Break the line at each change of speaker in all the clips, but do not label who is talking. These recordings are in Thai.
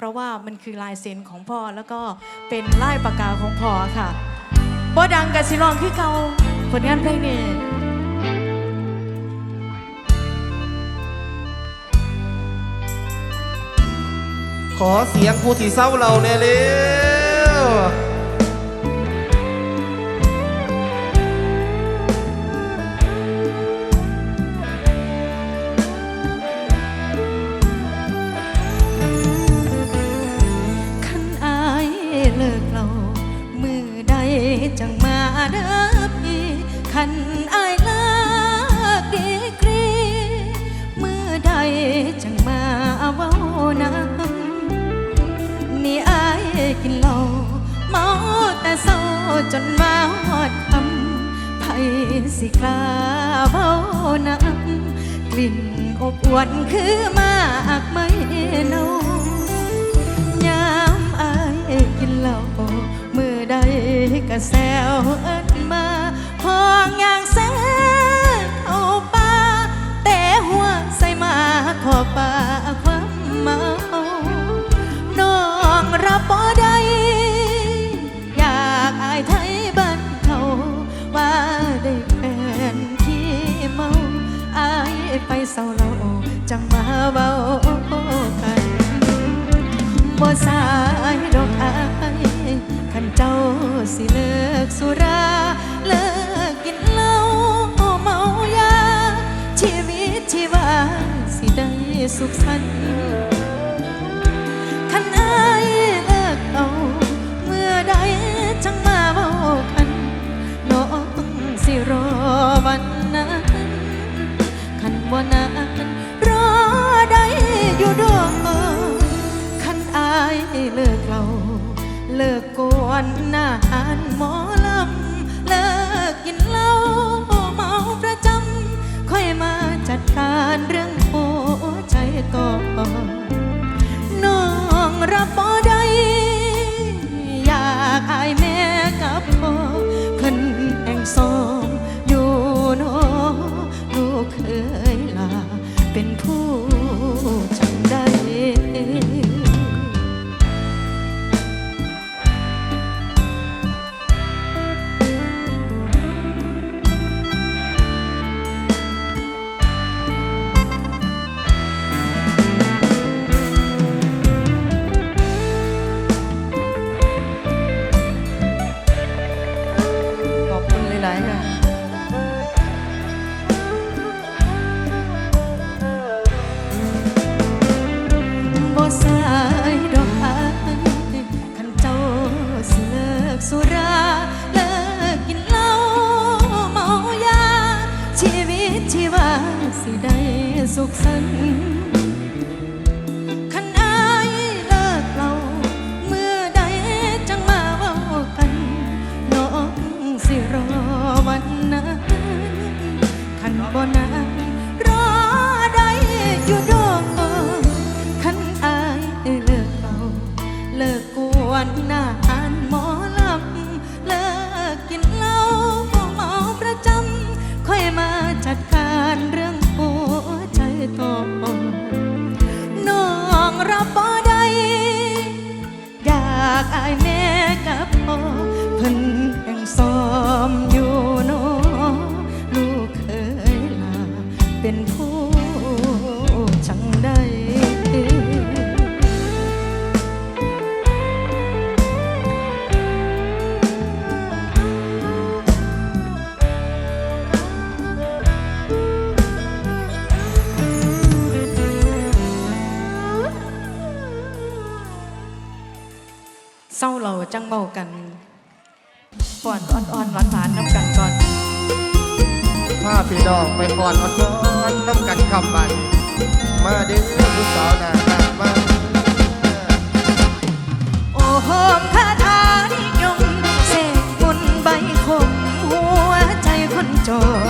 เพราะว่ามันคือลายเซ็นของพ่อแล้วก็เป็นลายปากกาของพ่อค่ะบ่ดังกับสิลองคือเก่าผลงานเพลงนี้
ขอเสียงผู้ที่เศร้าเราแน่เร็ว
จนมาหอดคำไผสิกล้าเบาน้ำกลิ่นอบอวนคือมากไม่เนายามอายกินเหล้ามือใดก็แซวเอิ้นมาพองอย่างแซว เบากันบ่สายดอกอายขันเจ้าสิเลิกสุราเลิกกินเหล้าเมายา ชีวิตชีวาสิได้สุขสันต์ขันอาย เลิกกวนหน้าหานหมอลำเลิกกินเหล้าเมาประจำค่อยมาจัดการเรื่องหัวใจก่อนน้องรับบ่ได้อยากอายแม่กับพ่อเพิ่นแองสอง สิได้สุขสันต์ขันอายเลิกเรา เมื่อใดจังมาเว้ากัน น้องสิรอวันนั้นขันบ่นา กั เศร้าเราจังเมากันก่อนอ่อนๆหวานๆน้ำกันก่อน
ผ้าพี่ดองไปก่อนอ่อนๆน้ำกันคำบันมาเด้อผู้สาวน้าตามาโอ้โหคาถา
ที่ยมเสกมนใบคมหัวใจคนจน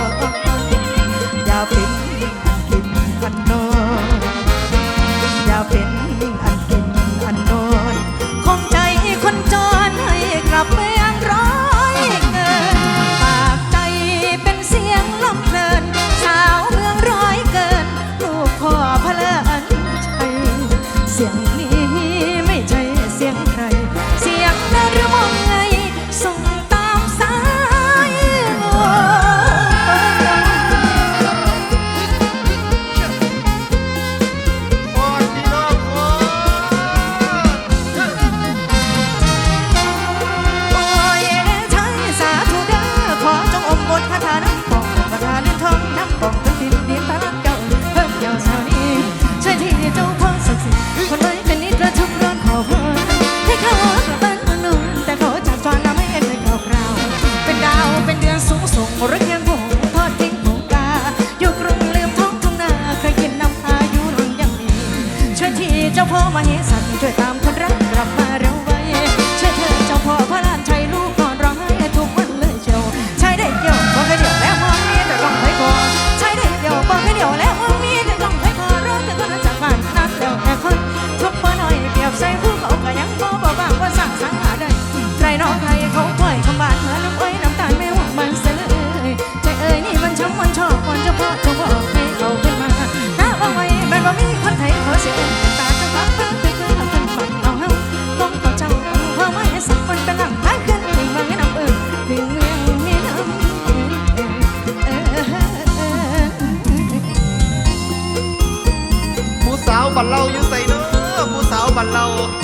palau